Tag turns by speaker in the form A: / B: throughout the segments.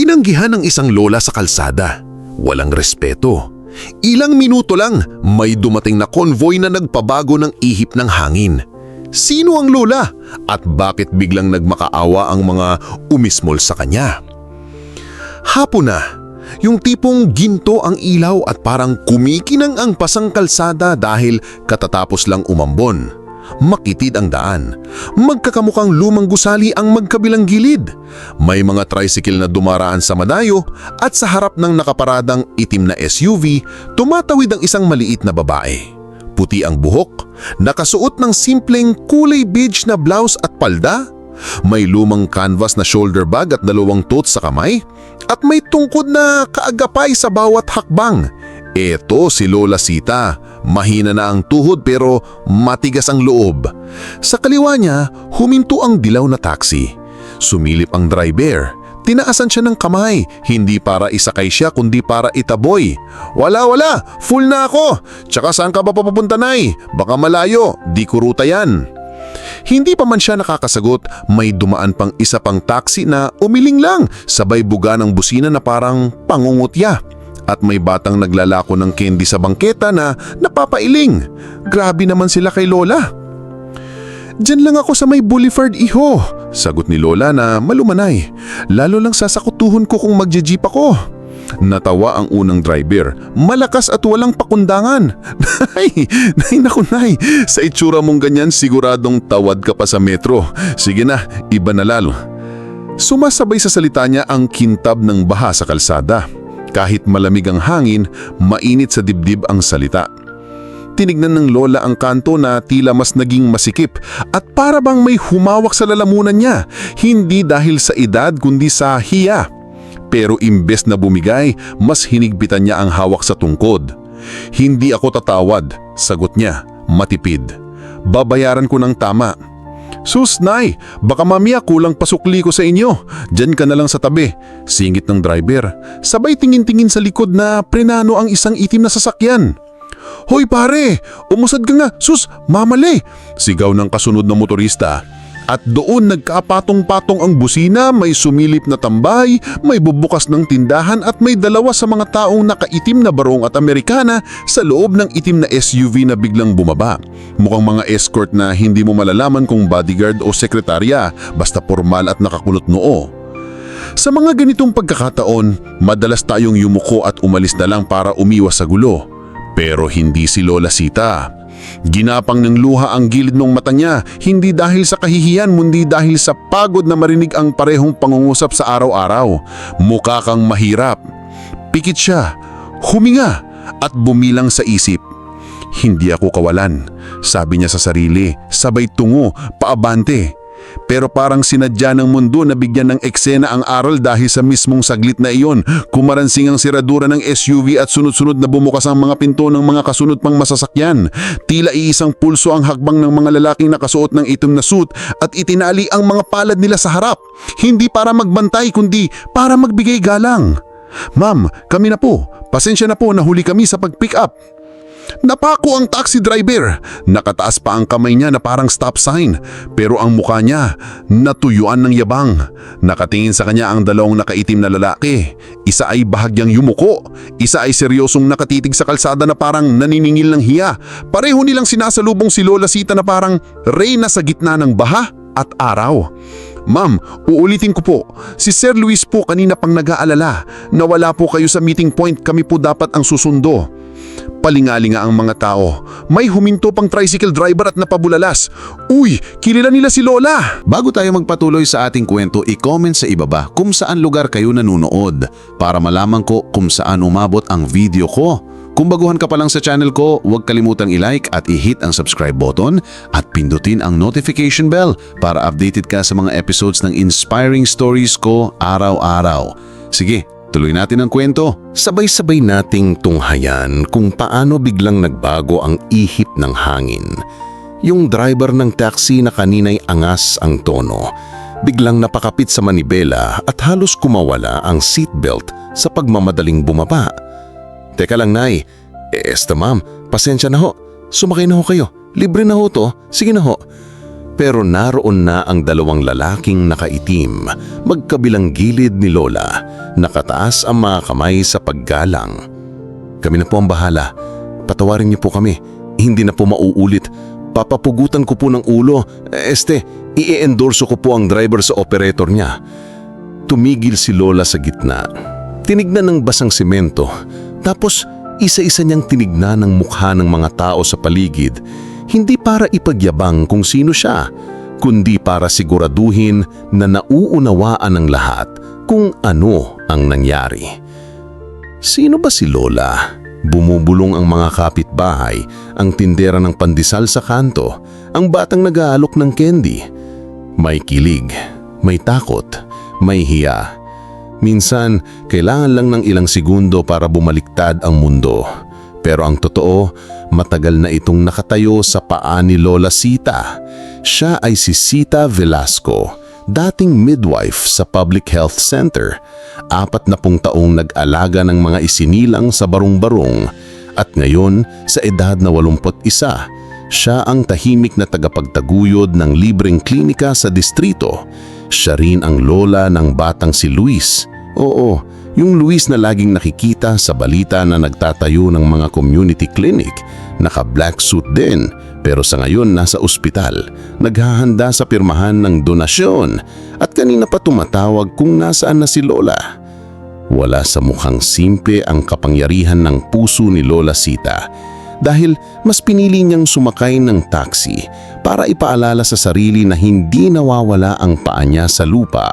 A: Tinanggihan ng isang lola sa kalsada. Walang respeto. Ilang minuto lang, may dumating na konvoy na nagpabago ng ihip ng hangin. Sino ang lola? At bakit biglang nagmakaawa ang mga umismol sa kanya? Hapon na, yung tipong ginto ang ilaw at parang kumikinang ang pasang kalsada dahil katatapos lang umambon. Makitid ang daan. Magkakamukhang lumang gusali ang magkabilang gilid. May mga tricycle na dumaraan sa madayo at sa harap ng nakaparadang itim na SUV, tumatawid ang isang maliit na babae. Puti ang buhok, nakasuot ng simpleng kulay beige na blouse at palda, may lumang canvas na shoulder bag at dalawang totes sa kamay, at may tungkod na kaagapay sa bawat hakbang. Eto si Lola Sita. Mahina na ang tuhod pero matigas ang loob. Sa kaliwa niya, huminto ang dilaw na taxi. Sumilip ang driver. Tinaasan siya ng kamay, hindi para isakay siya kundi para itaboy. Wala wala, full na ako. Tsaka saan ka ba papapunta nay? Baka malayo, di ko ruta yan. Hindi pa man siya nakakasagot, may dumaan pang isa pang taxi na umiling lang, sabay buga ng busina na parang pangungutya. At may batang naglalako ng candy sa bangketa na napapailing. Grabe naman sila kay Lola. Diyan lang ako sa may Boulevard Iho, sagot ni Lola na malumanay. Lalo lang sasakutuhon ko kung magje-jeep ako. Natawa ang unang driver. Malakas at walang pakundangan. Nay, nay naku nay, sa itsura mong ganyan siguradong tawad ka pa sa metro. Sige na, iba na lalo. Sumasabay sa salita niya ang kintab ng baha sa kalsada. Kahit malamig ang hangin, mainit sa dibdib ang salita. Tinignan ng lola ang kanto na tila mas naging masikip at para bang may humawak sa lalamunan niya, hindi dahil sa edad kundi sa hiya. Pero imbes na bumigay, mas hinigpitan niya ang hawak sa tungkod. Hindi ako tatawad, sagot niya, matipid. Babayaran ko ng tama. Sus, Nay, baka mamaya kulang pasukli ko sa inyo. Diyan ka na lang sa tabi. Singit ng driver. Sabay tingin-tingin sa likod na prenano ang isang itim na sasakyan. Hoy pare, umusad ka nga, sus, mamali! Sigaw ng kasunod na motorista. At doon nagkapatong-patong ang busina, may sumilip na tambay, may bubukas ng tindahan at may dalawa sa mga taong nakaitim na barong at Amerikana sa loob ng itim na SUV na biglang bumaba. Mukhang mga escort na hindi mo malalaman kung bodyguard o sekretarya, basta formal at nakakulot noo. Sa mga ganitong pagkakataon, madalas tayong yumuko at umalis na lang para umiwas sa gulo. Pero hindi si Lola Sita. Ginapang ng luha ang gilid ng mata niya, hindi dahil sa kahihiyan, mundi dahil sa pagod na marinig ang parehong pangungusap sa araw-araw. Mukha kang mahirap. Pikit siya, huminga at bumilang sa isip. Hindi ako kawalan, sabi niya sa sarili, sabay tungo, paabante. Pero parang sinadya ng mundo na bigyan ng eksena ang aral dahil sa mismong saglit na iyon. Kumaransing ang siradura ng SUV at sunod-sunod na bumukas ang mga pinto ng mga kasunod pang masasakyan. Tila iisang pulso ang hakbang ng mga lalaking nakasuot ng itim na suit at itinali ang mga palad nila sa harap. Hindi para magbantay kundi para magbigay galang. Ma'am, kami na po. Pasensya na po na huli kami sa pag-pick up. Napako ang taxi driver. Nakataas pa ang kamay niya na parang stop sign. Pero ang mukha niya, natuyuan ng yabang. Nakatingin sa kanya ang dalawang nakaitim na lalaki. Isa ay bahagyang yumuko. Isa ay seryosong nakatitig sa kalsada na parang naniningil ng hiya. Pareho nilang sinasalubong si Lola Sita na parang reyna sa gitna ng baha at araw. Ma'am, uulitin ko po. Si Sir Luis po kanina pang nag-aalala. Nawala po kayo sa meeting point, kami po dapat ang susundo. Palingalinga ang mga tao. May huminto pang tricycle driver at napabulalas. Uy, kilala nila si Lola!
B: Bago tayo magpatuloy sa ating kwento, i-comment sa ibaba kung saan lugar kayo nanonood para malaman ko kung saan umabot ang video ko. Kung baguhan ka pa lang sa channel ko, huwag kalimutang i-like at i-hit ang subscribe button at pindutin ang notification bell para updated ka sa mga episodes ng inspiring stories ko araw-araw. Sige, tuloy natin ang kwento. Sabay-sabay nating tunghayan kung paano biglang nagbago ang ihip ng hangin. Yung driver ng taxi na kanina'y angas ang tono. Biglang napakapit sa manibela at halos kumawala ang seatbelt sa pagmamadaling bumaba. Teka lang, Nay. Eh, esta ma'am, pasensya na ho. Sumakay na ho kayo. Libre na ho to. Sige na ho. Pero naroon na ang dalawang lalaking nakaitim, magkabilang gilid ni Lola, nakataas ang mga kamay sa paggalang. Kami na po ang bahala. Patawarin niyo po kami. Hindi na po mauulit. Papapugutan ko po ng ulo. Este, i-endorso ko po ang driver sa operator niya. Tumigil si Lola sa gitna. Tinignan ng basang simento. Tapos isa-isa niyang tinignan ng mukha ng mga tao sa paligid. Hindi para ipagyabang kung sino siya, kundi para siguraduhin na nauunawaan ng lahat kung ano ang nangyari. Sino ba si Lola? Bumubulong ang mga kapitbahay, ang tindera ng pandesal sa kanto, ang batang nag-aalok ng candy. May kilig, may takot, may hiya. Minsan, kailangan lang ng ilang segundo para bumaliktad ang mundo. Pero ang totoo, matagal na itong nakatayo sa paa ni Lola Sita. Siya ay si Sita Velasco, dating midwife sa Public Health Center. Apat na pung taong nag-alaga ng mga isinilang sa barong-barong. At ngayon, sa edad na 81, siya ang tahimik na tagapagtaguyod ng libreng klinika sa distrito. Siya rin ang lola ng batang si Luis. Oo, yung Luis na laging nakikita sa balita na nagtatayo ng mga community clinic. Naka-black suit din, pero sa ngayon nasa ospital. Naghahanda sa pirmahan ng donasyon at kanina pa tumatawag kung nasaan na si Lola. Wala sa mukhang simple ang kapangyarihan ng puso ni Lola Sita dahil mas pinili niyang sumakay ng taxi para ipaalala sa sarili na hindi nawawala ang paa niya sa lupa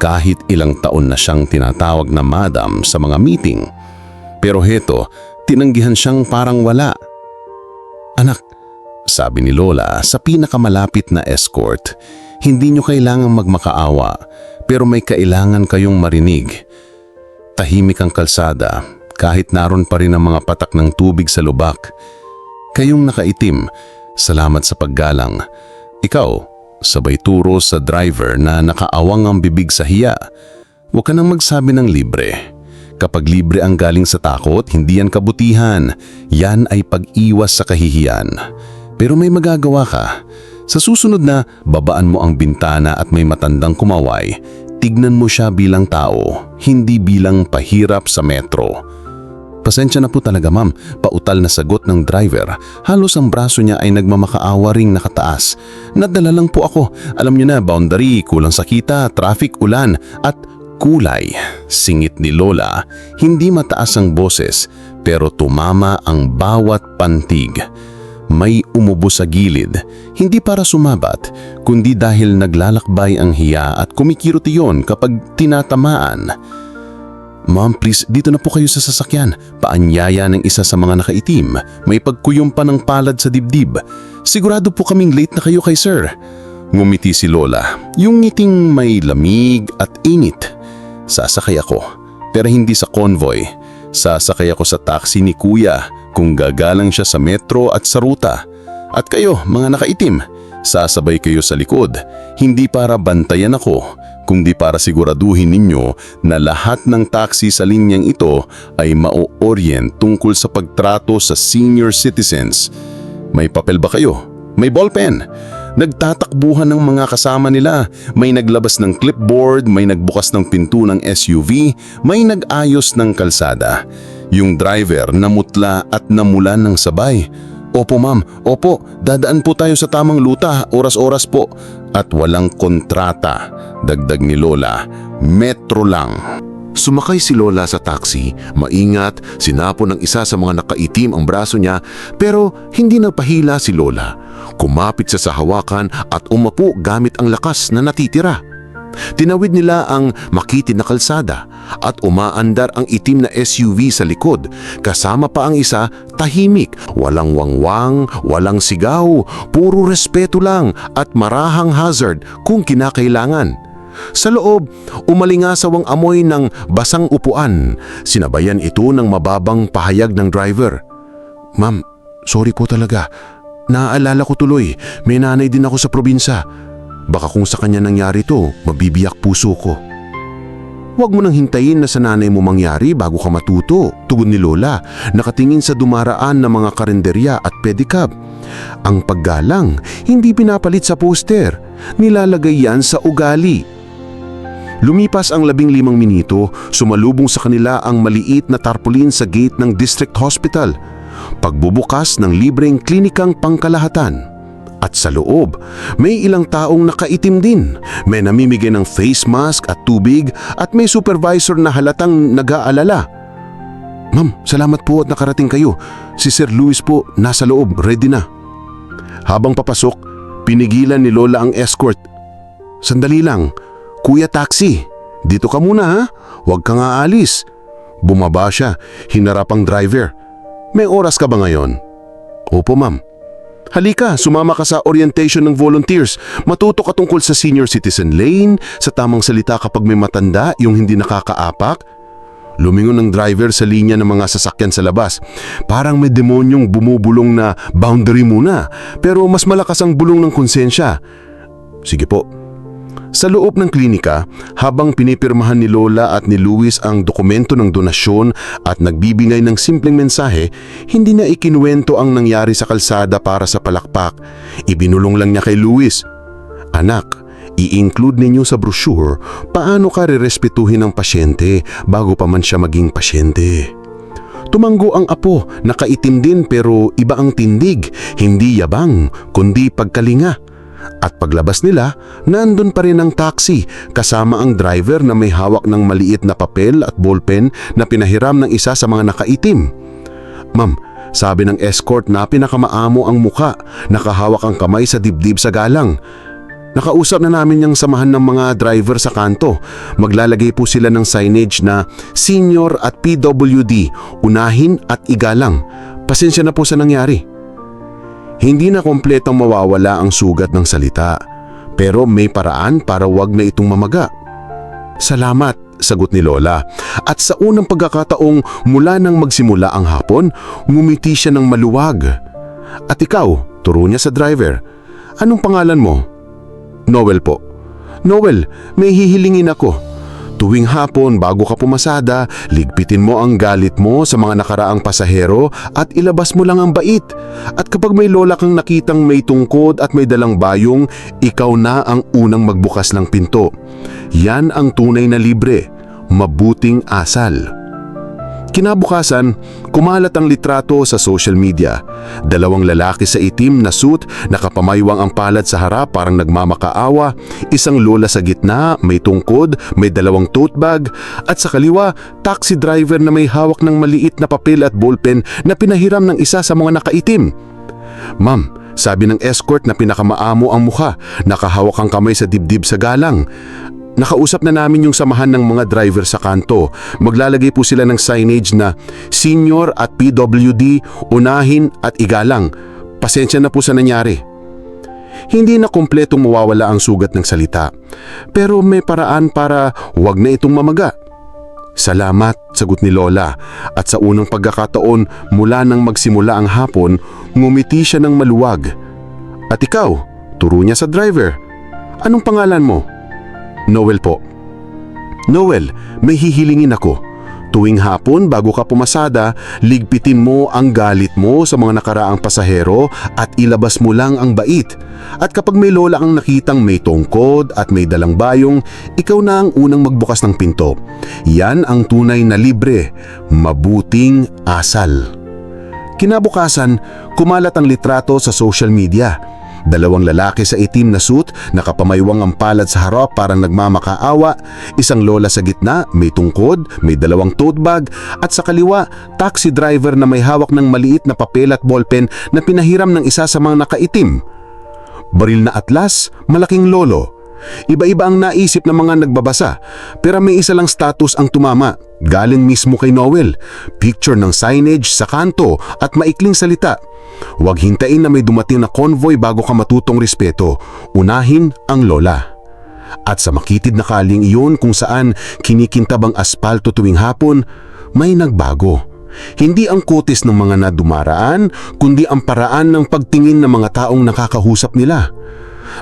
B: kahit ilang taon na siyang tinatawag na madam sa mga meeting. Pero heto, tinanggihan siyang parang wala. Anak, sabi ni Lola sa pinakamalapit na escort, hindi niyo kailangang magmakaawa pero may kailangan kayong marinig. Tahimik ang kalsada kahit naroon pa rin ang mga patak ng tubig sa lubak. Kayong nakaitim, salamat sa paggalang. Ikaw, sabay turo sa driver na nakaawang ang bibig sa hiya. Huwag ka nang magsabi ng libre. Kapag libre ang galing sa takot, hindi yan kabutihan. Yan ay pag-iwas sa kahihiyan. Pero may magagawa ka. Sa susunod na babaan mo ang bintana at may matandang kumaway, tignan mo siya bilang tao, hindi bilang pahirap sa metro. Pasensya na po talaga ma'am, pautal na sagot ng driver. Halos ang braso niya ay nagmamakaawa ring nakataas. Nadala lang po ako. Alam niyo na, boundary, kulang sa kita, traffic, ulan, at kulay. Singit ni Lola, hindi mataas ang boses, pero tumama ang bawat pantig. May umubo sa gilid, hindi para sumabat, kundi dahil naglalakbay ang hiya at kumikirot iyon kapag tinatamaan. Ma'am, please, dito na po kayo sa sasakyan. Paanyaya ng isa sa mga nakaitim. May pagkuyom pa ng palad sa dibdib. Sigurado po kaming late na kayo kay sir. Ngumiti si Lola. Yung ngiting may lamig at init. Sasakay ako. Pero hindi sa convoy. Sasakay ako sa taxi ni kuya kung gagalang siya sa metro at sa ruta. At kayo, mga nakaitim, sasabay kayo sa likod. Hindi para bantayan ako, kundi para siguraduhin ninyo na lahat ng taxi sa linyang ito ay ma-orient tungkol sa pagtrato sa senior citizens. May papel ba kayo? May ballpen? Nagtatakbuhan ng mga kasama nila, may naglabas ng clipboard, may nagbukas ng pinto ng SUV, may nag-ayos ng kalsada. Yung driver namutla at namulan ng sabay. Opo ma'am, opo, dadaan po tayo sa tamang luta, oras-oras po. At walang kontrata, dagdag ni Lola, metro lang.
A: Sumakay si Lola sa taxi, maingat, sinapo ng isa sa mga nakaitim ang braso niya pero hindi nagpahila si Lola. Kumapit sa hawakan at umapo gamit ang lakas na natitira. Tinawid nila ang makitid na kalsada at umaandar ang itim na SUV sa likod. Kasama pa ang isa, tahimik, walang wangwang, walang sigaw, puro respeto lang at marahang hazard kung kinakailangan. Sa loob, umalingasawang amoy ng basang upuan. Sinabayan ito ng mababang pahayag ng driver. Ma'am, sorry po talaga. Naaalala ko tuloy, may nanay din ako sa probinsya. Baka kung sa kanya nangyari to, mabibiyak puso ko.
C: Huwag mo nang hintayin na sa nanay mo mangyari bago ka matuto, tugon ni Lola, nakatingin sa dumaraan na mga karinderya at pedicab. Ang paggalang, hindi pinapalit sa poster, nilalagay yan sa ugali. Lumipas ang labing limang minuto, sumalubong sa kanila ang maliit na tarpaulin sa gate ng District Hospital. Pagbubukas ng libreng klinikang pangkalahatan. At sa loob, may ilang taong nakaitim din. May namimigay ng face mask at tubig at may supervisor na halatang nag-aalala. Ma'am, salamat po at nakarating kayo. Si Sir Luis po, nasa loob, ready na. Habang papasok, pinigilan ni Lola ang escort. Sandali lang, Kuya Taxi, dito ka muna ha, huwag kang aalis. Bumaba siya, hinarap ang driver. May oras ka ba ngayon? Opo ma'am. Halika, sumama ka sa orientation ng volunteers. Matuto ka tungkol sa senior citizen lane, sa tamang salita kapag may matanda, yung hindi nakakaapak. Lumingon ng driver sa linya ng mga sasakyan sa labas. Parang may demonyong bumubulong na boundary muna, pero mas malakas ang bulong ng konsensya. Sige po. Sa loob ng klinika, habang pinipirmahan ni Lola at ni Luis ang dokumento ng donasyon at nagbibigay ng simpleng mensahe, hindi na ikinuwento ang nangyari sa kalsada para sa palakpak. Ibinulong lang niya kay Luis, Anak, i-include ninyo sa brochure paano ka rerespetuhin ng pasyente bago pa man siya maging pasyente. Tumanggo ang apo, nakaitim din pero iba ang tindig, hindi yabang, kundi pagkalinga. At paglabas nila, nandun pa rin ang taxi kasama ang driver na may hawak ng maliit na papel at ballpen na pinahiram ng isa sa mga nakaitim. Ma'am, sabi ng escort na pinakamaamo ang muka, nakahawak ang kamay sa dibdib sa galang. Nakausap na namin yung samahan ng mga driver sa kanto. Maglalagay po sila ng signage na Senior at PWD, unahin at igalang. Pasensya na po sa nangyari. Hindi na kompletong mawawala ang sugat ng salita, pero may paraan para wag na itong mamaga. Salamat, sagot ni Lola. At sa unang pagkakataong mula nang magsimula ang hapon, ngumiti siya ng maluwag. At ikaw, turo niya sa driver. Anong pangalan mo? Noel po. Noel, may hihilingin ako. Tuwing hapon bago ka pumasada, ligpitin mo ang galit mo sa mga nakaraang pasahero at ilabas mo lang ang bait. At kapag may lola kang nakitang may tungkod at may dalang bayong, ikaw na ang unang magbukas ng pinto. Yan ang tunay na libre, mabuting asal. Kinabukasan, kumalat ang litrato sa social media. Dalawang lalaki sa itim na suit, nakapamaywang ang palad sa harap parang nagmamakaawa, isang lola sa gitna, may tungkod, may dalawang tote bag, at sa kaliwa, taxi driver na may hawak ng maliit na papel at ballpen na pinahiram ng isa sa mga nakaitim. Ma'am, sabi ng escort na pinakamaamo ang mukha, nakahawak ang kamay sa dibdib sa galang. Nakausap na namin yung samahan ng mga driver sa kanto. Maglalagay po sila ng signage na Senior at PWD, Unahin at Igalang. Pasensya na po sa nangyari. Hindi na kumpletong mawawala ang sugat ng salita. Pero may paraan para wag na itong mamaga. Salamat, sagot ni Lola. At sa unang pagkakataon mula nang magsimula ang hapon, ngumiti siya ng maluwag. At ikaw, turo niya sa driver. Anong pangalan mo? Noel po. Noel, may hihilingin ako. Tuwing hapon bago ka pumasada, ligpitin mo ang galit mo sa mga nakaraang pasahero at ilabas mo lang ang bait. At kapag may lola kang nakitang may tungkod at may dalang bayong, ikaw na ang unang magbukas ng pinto. Yan ang tunay na libre, mabuting asal. Kinabukasan, kumalat ang litrato sa social media. Dalawang lalaki sa itim na suit, nakapamaywang ang palad sa harap parang nagmamakaawa, isang lola sa gitna, may tungkod, may dalawang tote bag, at sa kaliwa, taxi driver na may hawak ng maliit na papel at ballpen na pinahiram ng isa sa mga nakaitim. Baril na atlas, malaking lolo. Iba-iba ang naisip ng mga nagbabasa, pero may isa lang status ang tumama, galing mismo kay Noel. Picture ng signage sa kanto at maikling salita. Huwag hintayin na may dumating na convoy bago ka matutong respeto. Unahin ang lola. At sa makitid na kaling iyon kung saan kinikintabang aspalto tuwing hapon, may nagbago. Hindi ang kutis ng mga nadumaraan, kundi ang paraan ng pagtingin ng mga taong nakakahusap nila.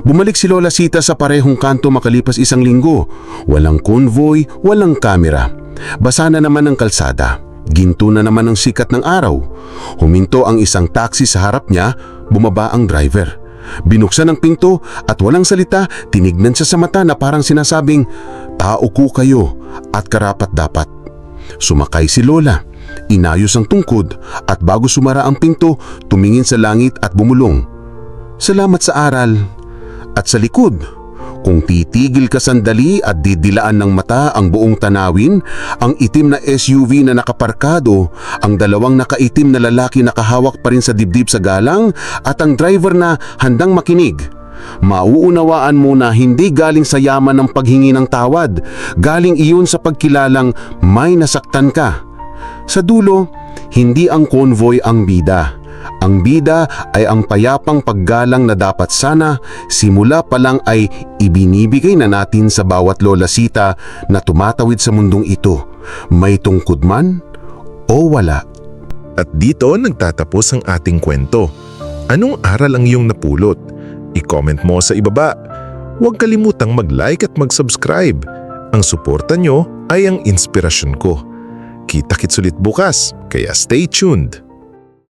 C: Bumalik si Lola Sita sa parehong kanto makalipas isang linggo. Walang convoy, walang kamera. Basa na naman ang kalsada. Ginto na naman ang sikat ng araw. Huminto ang isang taxi sa harap niya, bumaba ang driver. Binuksan ang pinto at walang salita, tinignan siya sa mata na parang sinasabing, Tao ko kayo at karapat dapat. Sumakay si Lola. Inayos ang tungkod at bago sumara ang pinto, tumingin sa langit at bumulong. Salamat sa aral. At sa likod, kung titigil ka sandali at didilaan ng mata ang buong tanawin, ang itim na SUV na nakaparkado, ang dalawang nakaitim na lalaki nakahawak pa rin sa dibdib sa galang at ang driver na handang makinig. Mauunawaan mo na hindi galing sa yaman ng paghingi ng tawad, galing iyon sa pagkilalang may nasaktan ka. Sa dulo, hindi ang convoy ang bida. Ang bida ay ang payapang paggalang na dapat sana simula pa lang ay ibinibigay na natin sa bawat lola sita na tumatawid sa mundong ito. May tungkod man o wala.
D: At dito nagtatapos ang ating kwento. Anong aral ang iyong napulot? I-comment mo sa ibaba. Huwag kalimutang mag-like at mag-subscribe. Ang suporta nyo ay ang inspirasyon ko. Kita-kits ulit bukas, kaya stay tuned.